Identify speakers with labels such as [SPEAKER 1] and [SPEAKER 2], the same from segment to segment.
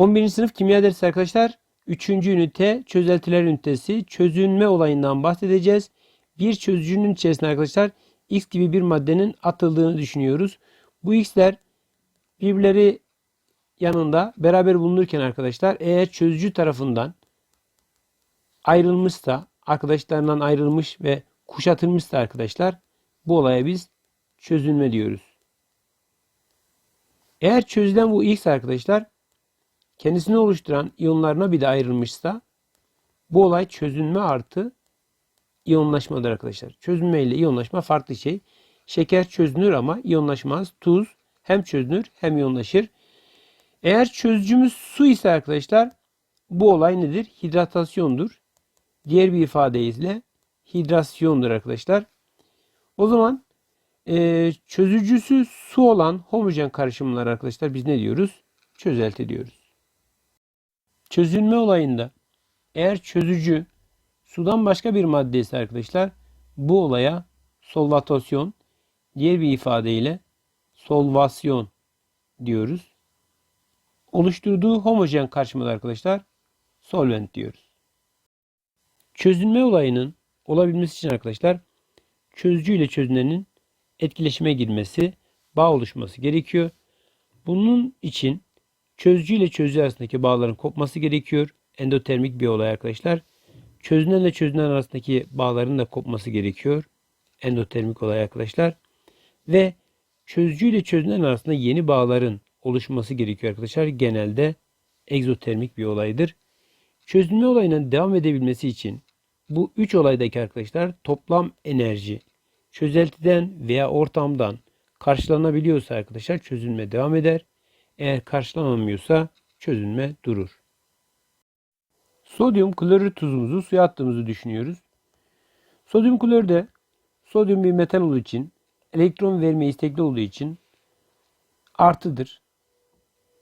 [SPEAKER 1] 11. sınıf kimya dersi arkadaşlar. 3. ünite çözeltiler ünitesi çözünme olayından bahsedeceğiz. Bir çözücünün içerisine arkadaşlar X gibi bir maddenin atıldığını düşünüyoruz. Bu X'ler birbirleri yanında beraber bulunurken arkadaşlar eğer çözücü tarafından ayrılmışsa arkadaşlarından ayrılmış ve kuşatılmışsa arkadaşlar bu olaya biz çözünme diyoruz. Eğer çözülen bu X arkadaşlar kendisini oluşturan iyonlarına bir de ayrılmışsa bu olay çözünme artı iyonlaşmadır arkadaşlar. Çözünme ile iyonlaşma farklı şey. Şeker çözünür ama iyonlaşmaz. Tuz hem çözünür hem iyonlaşır. Eğer çözücümüz su ise arkadaşlar bu olay nedir? Hidratasyondur. Diğer bir ifadeyle hidrasyondur arkadaşlar. O zaman e, çözücüsü su olan homojen karışımlar arkadaşlar biz ne diyoruz? Çözelti diyoruz. Çözülme olayında eğer çözücü sudan başka bir madde ise arkadaşlar bu olaya solvatasyon diğer bir ifadeyle solvasyon diyoruz. Oluşturduğu homojen karışımda arkadaşlar solvent diyoruz. Çözünme olayının olabilmesi için arkadaşlar çözücü ile çözünenin etkileşime girmesi, bağ oluşması gerekiyor. Bunun için çözücü ile çözücü arasındaki bağların kopması gerekiyor. Endotermik bir olay arkadaşlar. Çözünen ile çözünen arasındaki bağların da kopması gerekiyor. Endotermik olay arkadaşlar. Ve çözücü ile çözünen arasında yeni bağların oluşması gerekiyor arkadaşlar. Genelde egzotermik bir olaydır. Çözünme olayının devam edebilmesi için bu üç olaydaki arkadaşlar toplam enerji çözeltiden veya ortamdan karşılanabiliyorsa arkadaşlar çözünme devam eder. Eğer karşılanamıyorsa çözünme durur. Sodyum klorür tuzumuzu suya attığımızı düşünüyoruz. Sodyum klorür de sodyum bir metal olduğu için elektron verme istekli olduğu için artıdır.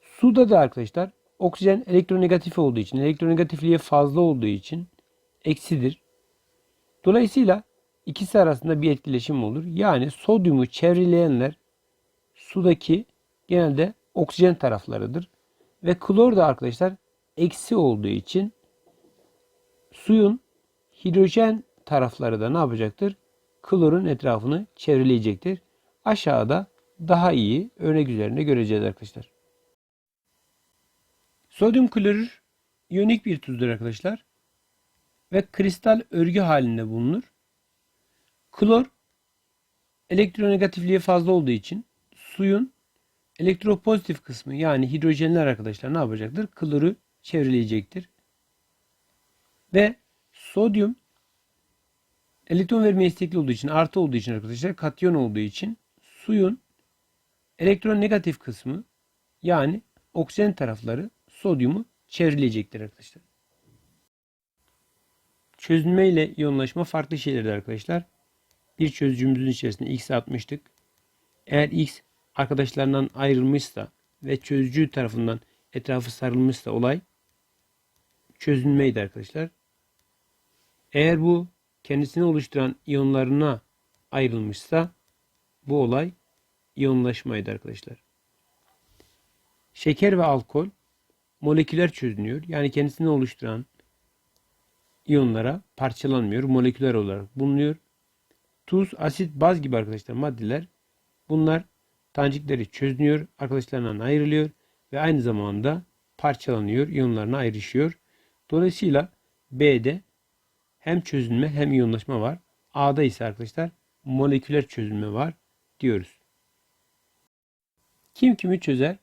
[SPEAKER 1] Suda da arkadaşlar oksijen elektronegatif olduğu için elektronegatifliği fazla olduğu için eksidir. Dolayısıyla ikisi arasında bir etkileşim olur. Yani sodyumu çevreleyenler sudaki genelde oksijen taraflarıdır. Ve klor da arkadaşlar eksi olduğu için suyun hidrojen tarafları da ne yapacaktır? Klorun etrafını çevreleyecektir. Aşağıda daha iyi örnek üzerinde göreceğiz arkadaşlar. Sodyum klorür iyonik bir tuzdur arkadaşlar. Ve kristal örgü halinde bulunur. Klor elektronegatifliği fazla olduğu için suyun elektropozitif kısmı yani hidrojenler arkadaşlar ne yapacaktır? Kloru çevreleyecektir. Ve sodyum elektron vermeye istekli olduğu için artı olduğu için arkadaşlar katyon olduğu için suyun elektron negatif kısmı yani oksijen tarafları sodyumu çevreleyecektir arkadaşlar. Çözünme ile iyonlaşma farklı şeylerdir arkadaşlar. Bir çözücümüzün içerisine X atmıştık. Eğer X arkadaşlarından ayrılmışsa ve çözücü tarafından etrafı sarılmışsa olay çözünmeydi arkadaşlar. Eğer bu kendisini oluşturan iyonlarına ayrılmışsa bu olay iyonlaşmaydı arkadaşlar. Şeker ve alkol moleküler çözünüyor. Yani kendisini oluşturan iyonlara parçalanmıyor. Moleküler olarak bulunuyor. Tuz, asit, baz gibi arkadaşlar maddeler bunlar tanecikleri çözünüyor. Arkadaşlarından ayrılıyor ve aynı zamanda parçalanıyor. iyonlarına ayrışıyor. Dolayısıyla B'de hem çözünme hem iyonlaşma var. A'da ise arkadaşlar moleküler çözünme var diyoruz. Kim kimi çözer?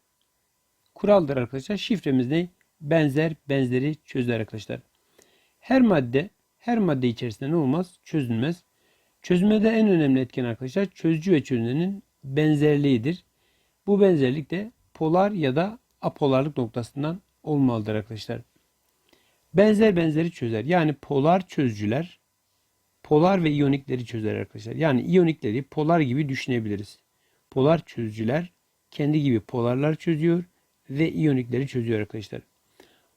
[SPEAKER 1] Kuraldır arkadaşlar. Şifremiz ne? Benzer benzeri çözer arkadaşlar. Her madde her madde içerisinde ne olmaz? Çözülmez. Çözülmede en önemli etken arkadaşlar çözücü ve çözünenin benzerliğidir. Bu benzerlik de polar ya da apolarlık noktasından olmalıdır arkadaşlar. Benzer benzeri çözer. Yani polar çözücüler polar ve iyonikleri çözer arkadaşlar. Yani iyonikleri polar gibi düşünebiliriz. Polar çözücüler kendi gibi polarlar çözüyor ve iyonikleri çözüyor arkadaşlar.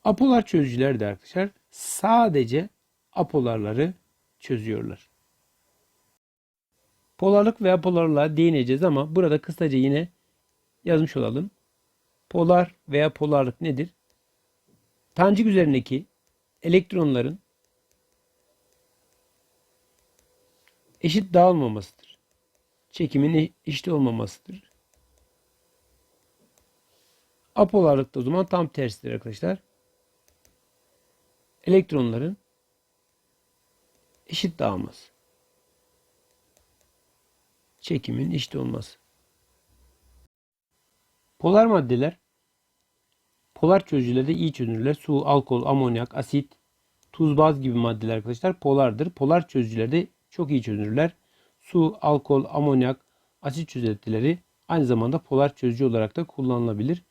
[SPEAKER 1] Apolar çözücüler de arkadaşlar sadece apolarları çözüyorlar. Polarlık ve apolarlığa değineceğiz ama burada kısaca yine yazmış olalım. Polar veya polarlık nedir? Tancik üzerindeki elektronların eşit dağılmamasıdır. Çekimin eşit olmamasıdır. Apolarlıkta o zaman tam tersidir arkadaşlar. Elektronların eşit dağılması. Çekimin eşit olması. Polar maddeler polar çözücülerde iyi çözünürler. Su, alkol, amonyak, asit, tuz, baz gibi maddeler arkadaşlar polardır. Polar çözücülerde çok iyi çözünürler. Su, alkol, amonyak, asit çözeltileri aynı zamanda polar çözücü olarak da kullanılabilir.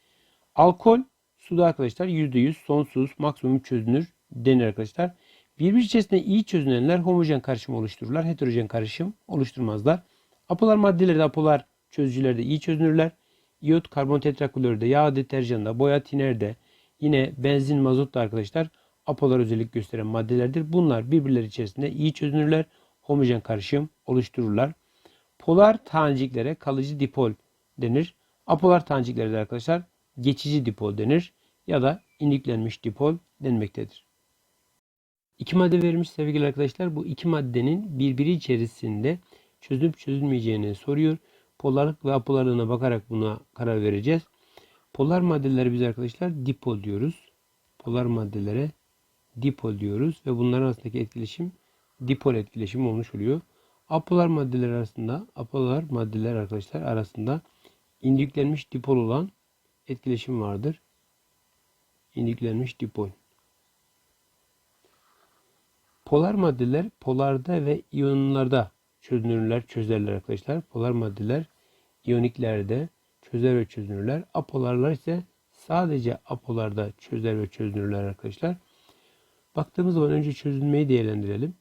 [SPEAKER 1] Alkol suda arkadaşlar %100 sonsuz maksimum çözünür denir arkadaşlar. Birbir içerisinde iyi çözünenler homojen karışım oluştururlar. Heterojen karışım oluşturmazlar. Apolar maddeleri de apolar çözücülerde iyi çözünürler. İyot, karbon tetrakloride, yağ deterjanında, boya tinerde, yine benzin, mazot da arkadaşlar apolar özellik gösteren maddelerdir. Bunlar birbirleri içerisinde iyi çözünürler. Homojen karışım oluştururlar. Polar taneciklere kalıcı dipol denir. Apolar taneciklere de arkadaşlar geçici dipol denir ya da indüklenmiş dipol denmektedir. İki madde verilmiş sevgili arkadaşlar. Bu iki maddenin birbiri içerisinde çözülüp çözülmeyeceğini soruyor. Polarlık ve apolarlığına bakarak buna karar vereceğiz. Polar maddelere biz arkadaşlar dipol diyoruz. Polar maddelere dipol diyoruz ve bunların arasındaki etkileşim dipol etkileşimi olmuş oluyor. Apolar maddeler arasında apolar maddeler arkadaşlar arasında indüklenmiş dipol olan etkileşim vardır. İndüklenmiş dipol. Polar maddeler polarda ve iyonlarda çözünürler, çözerler arkadaşlar. Polar maddeler iyoniklerde çözer ve çözünürler. Apolarlar ise sadece apolarda çözer ve çözünürler arkadaşlar. Baktığımız zaman önce çözünmeyi değerlendirelim.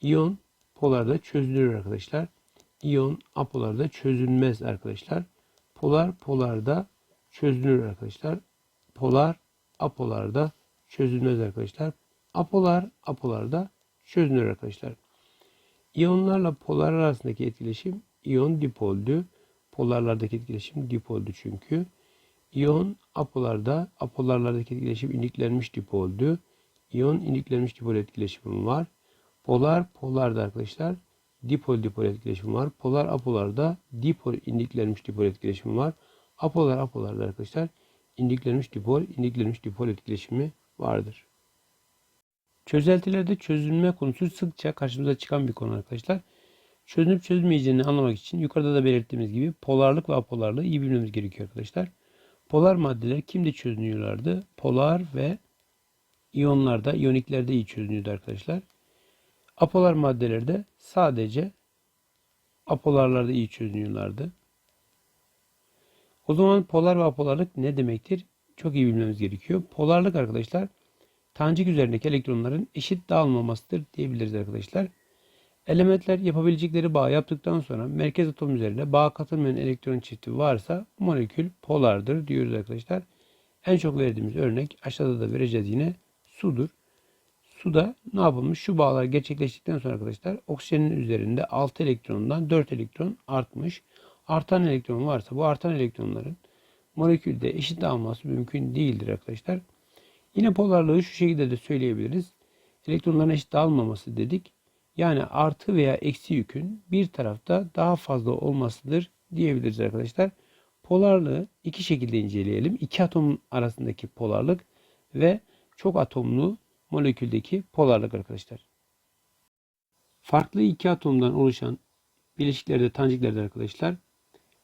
[SPEAKER 1] İyon polarda çözünür arkadaşlar. İyon apolarda çözünmez arkadaşlar. Polar polarda çözünür arkadaşlar. Polar apolarda çözülmez arkadaşlar. Apolar apolarda çözünür arkadaşlar. İyonlarla polar arasındaki etkileşim iyon dipoldü. Polarlardaki etkileşim dipoldü çünkü. İyon apolarda, apolarlardaki etkileşim indüklenmiş dipoldü. İyon indüklenmiş dipol etkileşimi var. Polar polarda arkadaşlar dipol dipol etkileşimi var. Polar apolarda dipol indüklenmiş dipol etkileşimi var. Apolar apolarda arkadaşlar indüklenmiş dipol indüklenmiş dipol etkileşimi vardır. Çözeltilerde çözülme konusu sıkça karşımıza çıkan bir konu arkadaşlar. Çözünüp çözülmeyeceğini anlamak için yukarıda da belirttiğimiz gibi polarlık ve apolarlığı iyi bilmemiz gerekiyor arkadaşlar. Polar maddeler kimde çözünüyorlardı? Polar ve iyonlarda, iyoniklerde iyi çözünüyordu arkadaşlar. Apolar maddelerde sadece apolarlarda iyi çözünüyorlardı. O zaman polar ve apolarlık ne demektir? Çok iyi bilmemiz gerekiyor. Polarlık arkadaşlar tancik üzerindeki elektronların eşit dağılmamasıdır diyebiliriz arkadaşlar. Elementler yapabilecekleri bağ yaptıktan sonra merkez atom üzerinde bağ katılmayan elektron çifti varsa molekül polardır diyoruz arkadaşlar. En çok verdiğimiz örnek aşağıda da vereceğiz yine sudur. Suda ne yapılmış? Şu bağlar gerçekleştikten sonra arkadaşlar oksijenin üzerinde 6 elektrondan 4 elektron artmış. Artan elektron varsa bu artan elektronların molekülde eşit dağılması mümkün değildir arkadaşlar. Yine polarlığı şu şekilde de söyleyebiliriz. Elektronların eşit dağılmaması dedik. Yani artı veya eksi yükün bir tarafta daha fazla olmasıdır diyebiliriz arkadaşlar. Polarlığı iki şekilde inceleyelim. İki atom arasındaki polarlık ve çok atomlu moleküldeki polarlık arkadaşlar. Farklı iki atomdan oluşan bileşiklerde, tanciklerde arkadaşlar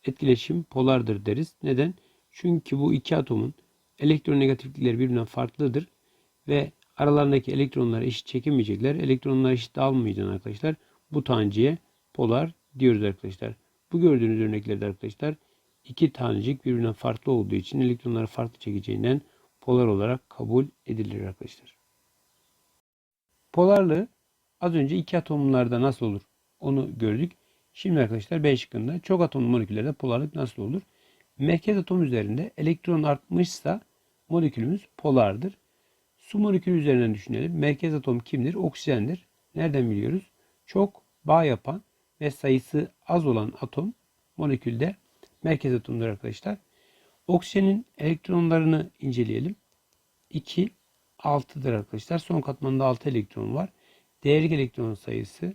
[SPEAKER 1] etkileşim polardır deriz. Neden? Çünkü bu iki atomun elektronegatiflikleri birbirinden farklıdır ve aralarındaki elektronlar eşit çekemeyecekler. Elektronlar eşit dağılmayacak arkadaşlar. Bu tanciye polar diyoruz arkadaşlar. Bu gördüğünüz örneklerde arkadaşlar iki tanecik birbirinden farklı olduğu için elektronları farklı çekeceğinden polar olarak kabul edilir arkadaşlar. Polarlığı az önce iki atomlarda nasıl olur onu gördük. Şimdi arkadaşlar B şıkkında çok atomlu moleküllerde polarlık nasıl olur? Merkez atom üzerinde elektron artmışsa molekülümüz polardır. Su molekülü üzerinden düşünelim. Merkez atom kimdir? Oksijendir. Nereden biliyoruz? Çok bağ yapan ve sayısı az olan atom molekülde merkez atomdur arkadaşlar. Oksijenin elektronlarını inceleyelim. 2, 6'dır arkadaşlar. Son katmanda 6 elektron var. Değerlik elektron sayısı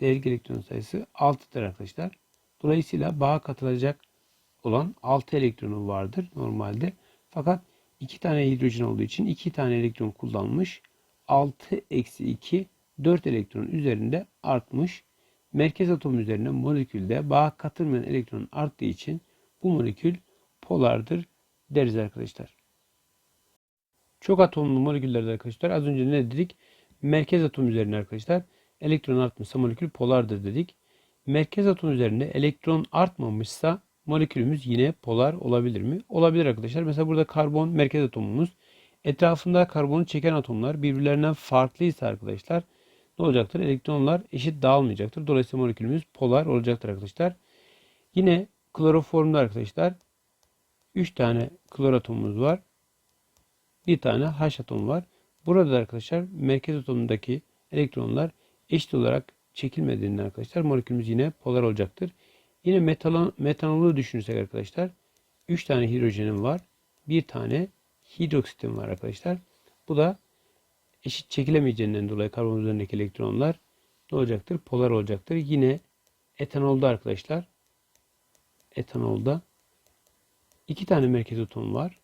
[SPEAKER 1] değerlik elektron sayısı 6'dır arkadaşlar. Dolayısıyla bağa katılacak olan 6 elektronu vardır normalde. Fakat 2 tane hidrojen olduğu için 2 tane elektron kullanmış. 6 eksi 2 4 elektron üzerinde artmış. Merkez atom üzerine molekülde bağa katılmayan elektron arttığı için bu molekül polardır deriz arkadaşlar. Çok atomlu moleküllerde arkadaşlar az önce ne dedik? Merkez atom üzerine arkadaşlar elektron artmışsa molekül polardır dedik. Merkez atom üzerinde elektron artmamışsa molekülümüz yine polar olabilir mi? Olabilir arkadaşlar. Mesela burada karbon merkez atomumuz. Etrafında karbonu çeken atomlar birbirlerinden farklıysa arkadaşlar ne olacaktır? Elektronlar eşit dağılmayacaktır. Dolayısıyla molekülümüz polar olacaktır arkadaşlar. Yine kloroformda arkadaşlar 3 tane klor atomumuz var. Bir tane H atomu var. Burada arkadaşlar merkez atomundaki elektronlar eşit olarak çekilmediğinden arkadaşlar molekülümüz yine polar olacaktır. Yine metanol, metanolu düşünürsek arkadaşlar 3 tane hidrojenim var. Bir tane hidroksitim var arkadaşlar. Bu da eşit çekilemeyeceğinden dolayı karbon üzerindeki elektronlar ne olacaktır? Polar olacaktır. Yine etanolda arkadaşlar etanolda iki tane merkez atom var.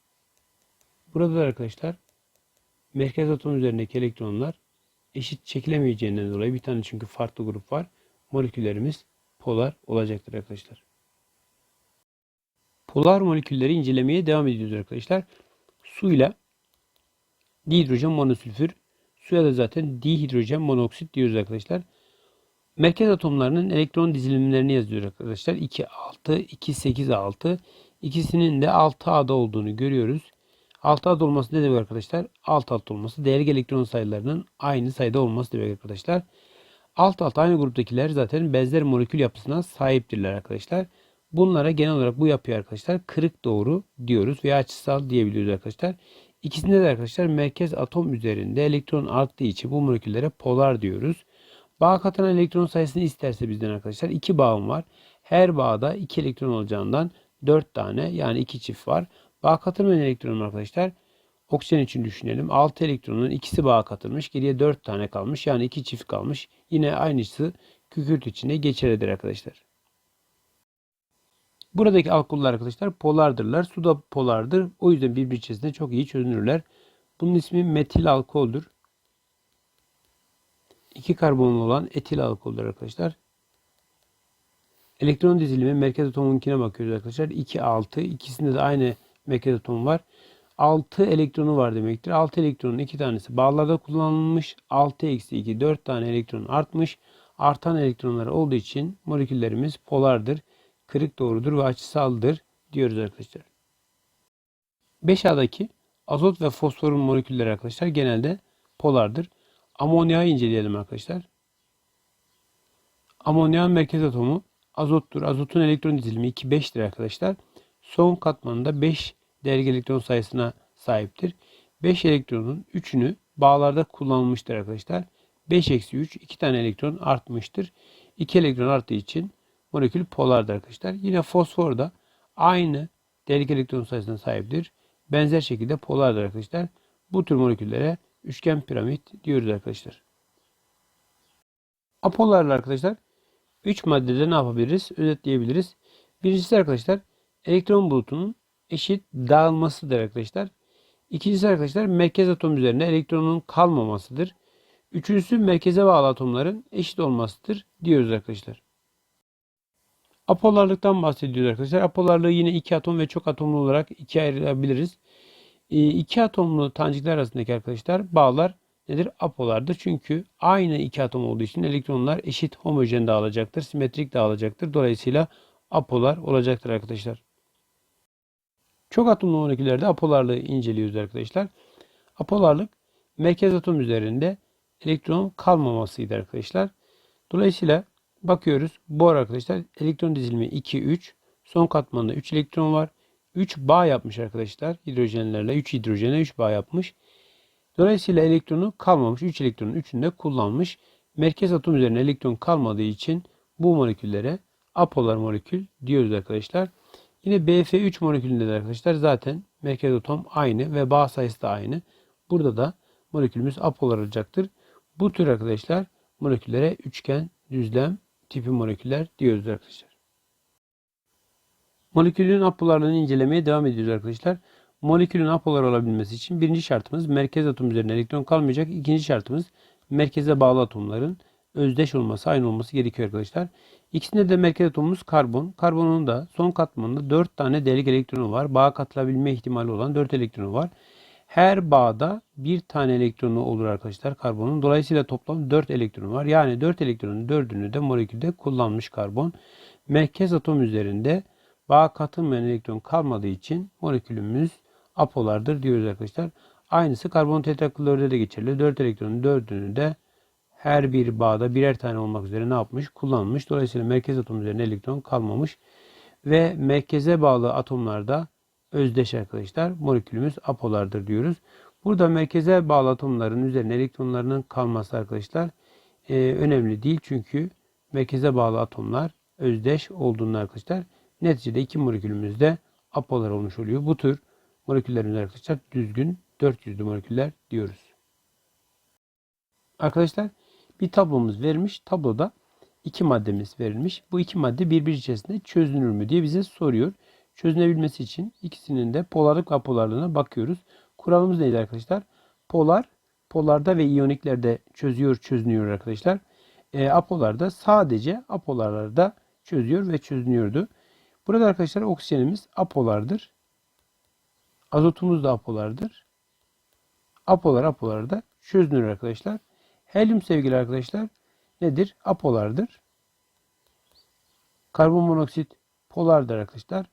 [SPEAKER 1] Burada da arkadaşlar merkez atom üzerindeki elektronlar eşit çekilemeyeceğinden dolayı bir tane çünkü farklı grup var. Moleküllerimiz polar olacaktır arkadaşlar. Polar molekülleri incelemeye devam ediyoruz arkadaşlar. Suyla dihidrojen monosülfür, suya da zaten dihidrojen monoksit diyoruz arkadaşlar. Merkez atomlarının elektron dizilimlerini yazıyoruz arkadaşlar. 2 6, 2 8 6. İkisinin de 6A'da olduğunu görüyoruz. 6A'da olması ne demek arkadaşlar? Alt alt olması değerli elektron sayılarının aynı sayıda olması demek arkadaşlar. Alt alt aynı gruptakiler zaten benzer molekül yapısına sahiptirler arkadaşlar. Bunlara genel olarak bu yapıyor arkadaşlar kırık doğru diyoruz veya açısal diyebiliyoruz arkadaşlar. İkisinde de arkadaşlar merkez atom üzerinde elektron arttığı için bu moleküllere polar diyoruz. Bağ katılan elektron sayısını isterse bizden arkadaşlar iki bağım var. Her bağda 2 elektron olacağından 4 tane yani 2 çift var. Bağ katılmayan elektronum arkadaşlar oksijen için düşünelim. 6 elektronun ikisi bağa katılmış. Geriye 4 tane kalmış. Yani 2 çift kalmış. Yine aynısı kükürt içinde geçerlidir arkadaşlar. Buradaki alkoller arkadaşlar polardırlar. Su da polardır. O yüzden birbiri içerisinde çok iyi çözünürler. Bunun ismi metil alkoldür. İki karbonlu olan etil alkoldür arkadaşlar. Elektron dizilimi merkez atomunkine bakıyoruz arkadaşlar. 2 6. İkisinde de aynı merkez atom var. 6 elektronu var demektir. 6 elektronun 2 tanesi bağlarda kullanılmış. 6 eksi 2 4 tane elektron artmış. Artan elektronlar olduğu için moleküllerimiz polardır. Kırık doğrudur ve açısaldır diyoruz arkadaşlar. 5A'daki azot ve fosforun molekülleri arkadaşlar genelde polardır. Amonyayı inceleyelim arkadaşlar. Amonyanın merkez atomu azottur. Azotun elektron dizilimi 2-5'tir arkadaşlar. Son katmanında 5 değerli elektron sayısına sahiptir. 5 elektronun 3'ünü bağlarda kullanılmıştır arkadaşlar. 5 eksi 3 2 tane elektron artmıştır. 2 elektron arttığı için molekül polardır arkadaşlar. Yine fosfor da aynı değerli elektron sayısına sahiptir. Benzer şekilde polardır arkadaşlar. Bu tür moleküllere üçgen piramit diyoruz arkadaşlar. Apolarla arkadaşlar 3 maddede ne yapabiliriz? Özetleyebiliriz. Birincisi arkadaşlar elektron bulutunun eşit dağılmasıdır arkadaşlar. İkincisi arkadaşlar merkez atom üzerinde elektronun kalmamasıdır. Üçüncüsü merkeze bağlı atomların eşit olmasıdır diyoruz arkadaşlar. Apolarlıktan bahsediyoruz arkadaşlar. Apolarlığı yine iki atom ve çok atomlu olarak ikiye ayırabiliriz. E, iki atomlu tanecikler arasındaki arkadaşlar bağlar nedir? Apolardır. Çünkü aynı iki atom olduğu için elektronlar eşit homojen dağılacaktır. Simetrik dağılacaktır. Dolayısıyla apolar olacaktır arkadaşlar. Çok atomlu moleküllerde apolarlığı inceliyoruz arkadaşlar. Apolarlık merkez atom üzerinde elektron kalmamasıydı arkadaşlar. Dolayısıyla bakıyoruz. Bu arkadaşlar elektron dizilimi 2 3. Son katmanda 3 elektron var. 3 bağ yapmış arkadaşlar. Hidrojenlerle 3 hidrojene 3 bağ yapmış. Dolayısıyla elektronu kalmamış. 3 elektronun 3'ünü de kullanmış. Merkez atom üzerine elektron kalmadığı için bu moleküllere apolar molekül diyoruz arkadaşlar. Yine BF3 molekülünde de arkadaşlar zaten merkez atom aynı ve bağ sayısı da aynı. Burada da molekülümüz apolar olacaktır. Bu tür arkadaşlar moleküllere üçgen, düzlem tipi moleküller diyoruz arkadaşlar. Molekülün apolarını incelemeye devam ediyoruz arkadaşlar. Molekülün apolar olabilmesi için birinci şartımız merkez atom üzerine elektron kalmayacak. İkinci şartımız merkeze bağlı atomların özdeş olması, aynı olması gerekiyor arkadaşlar. İkisinde de merkez atomumuz karbon. Karbonun da son katmanında 4 tane delik elektronu var. Bağa katılabilme ihtimali olan 4 elektronu var. Her bağda bir tane elektronu olur arkadaşlar karbonun. Dolayısıyla toplam 4 elektronu var. Yani 4 elektronun 4'ünü de molekülde kullanmış karbon. Merkez atom üzerinde bağ katılmayan elektron kalmadığı için molekülümüz apolardır diyoruz arkadaşlar. Aynısı karbon tetrakloride de geçerli. 4 elektronun 4'ünü de her bir bağda birer tane olmak üzere ne yapmış? Kullanmış. Dolayısıyla merkez atom üzerine elektron kalmamış. Ve merkeze bağlı atomlarda özdeş arkadaşlar. Molekülümüz apolardır diyoruz. Burada merkeze bağlı atomların üzerine elektronlarının kalması arkadaşlar e, önemli değil. Çünkü merkeze bağlı atomlar özdeş olduğunda arkadaşlar neticede iki molekülümüz de apolar olmuş oluyor. Bu tür moleküllerimiz arkadaşlar düzgün 400'lü moleküller diyoruz. Arkadaşlar bir tablomuz verilmiş. Tabloda iki maddemiz verilmiş. Bu iki madde birbiri içerisinde çözünür mü diye bize soruyor. Çözünebilmesi için ikisinin de polarlık ve apolarlığına bakıyoruz. Kuralımız neydi arkadaşlar? Polar, polarda ve iyoniklerde çözüyor, çözünüyor arkadaşlar. E, apolarda sadece apolarlarda çözüyor ve çözünüyordu. Burada arkadaşlar oksijenimiz apolardır. Azotumuz da apolardır. Apolar apolarda çözünür arkadaşlar. Helyum sevgili arkadaşlar nedir? Apolardır. Karbon monoksit polardır arkadaşlar.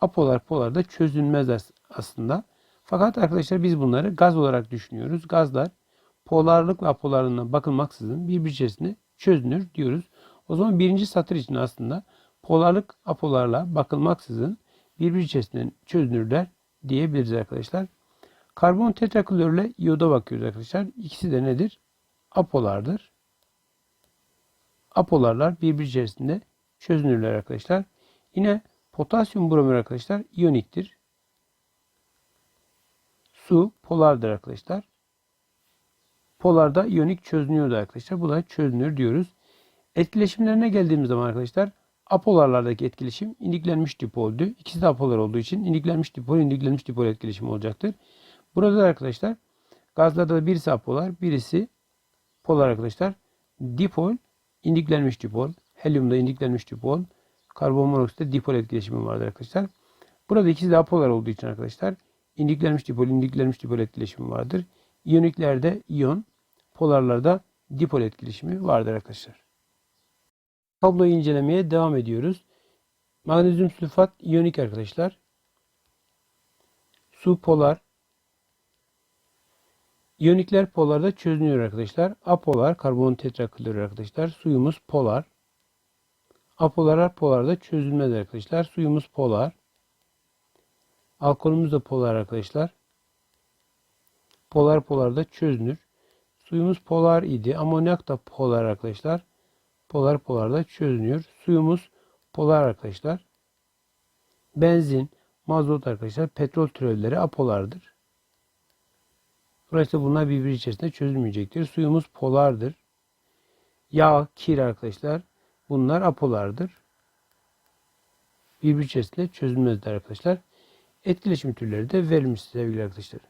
[SPEAKER 1] Apolar polarda çözünmez aslında. Fakat arkadaşlar biz bunları gaz olarak düşünüyoruz. Gazlar polarlık ve apolarlığına bakılmaksızın birbir içerisinde çözünür diyoruz. O zaman birinci satır için aslında polarlık apolarla bakılmaksızın birbir içerisinde çözünürler diyebiliriz arkadaşlar. Karbon tetraklorle iyoda bakıyoruz arkadaşlar. İkisi de nedir? Apolardır. Apolarlar birbir içerisinde çözünürler arkadaşlar. Yine potasyum bromür arkadaşlar iyoniktir. Su polardır arkadaşlar. Polarda iyonik çözünüyordu arkadaşlar. Bu da çözünür diyoruz. Etkileşimlerine geldiğimiz zaman arkadaşlar apolarlardaki etkileşim indiklenmiş dipoldü. İkisi de apolar olduğu için indiklenmiş dipol, indiklenmiş dipol etkileşimi olacaktır. Burada da arkadaşlar gazlarda da birisi apolar, birisi polar arkadaşlar. Dipol, indiklenmiş dipol. Helyumda indiklenmiş dipol. Karbon monoksitte dipol etkileşimi vardır arkadaşlar. Burada ikisi de apolar olduğu için arkadaşlar indiklenmiş dipol, indiklenmiş dipol etkileşimi vardır. İyoniklerde iyon, polarlarda dipol etkileşimi vardır arkadaşlar. Tabloyu incelemeye devam ediyoruz. Magnezyum sülfat iyonik arkadaşlar. Su polar. İyonikler polarda çözünüyor arkadaşlar. Apolar karbon tetraklorür arkadaşlar. Suyumuz polar. Apolar polarda çözülmez arkadaşlar. Suyumuz polar. Alkolümüz de polar arkadaşlar. Polar polarda çözünür. Suyumuz polar idi. Amonyak da polar arkadaşlar. Polar polarda çözünüyor. Suyumuz polar arkadaşlar. Benzin, mazot arkadaşlar, petrol türevleri apolardır. Dolayısıyla bunlar birbiri içerisinde çözülmeyecektir. Suyumuz polardır. Yağ, kir arkadaşlar bunlar apolardır. Birbiri içerisinde çözülmezler arkadaşlar. Etkileşim türleri de verilmiş sevgili arkadaşlar.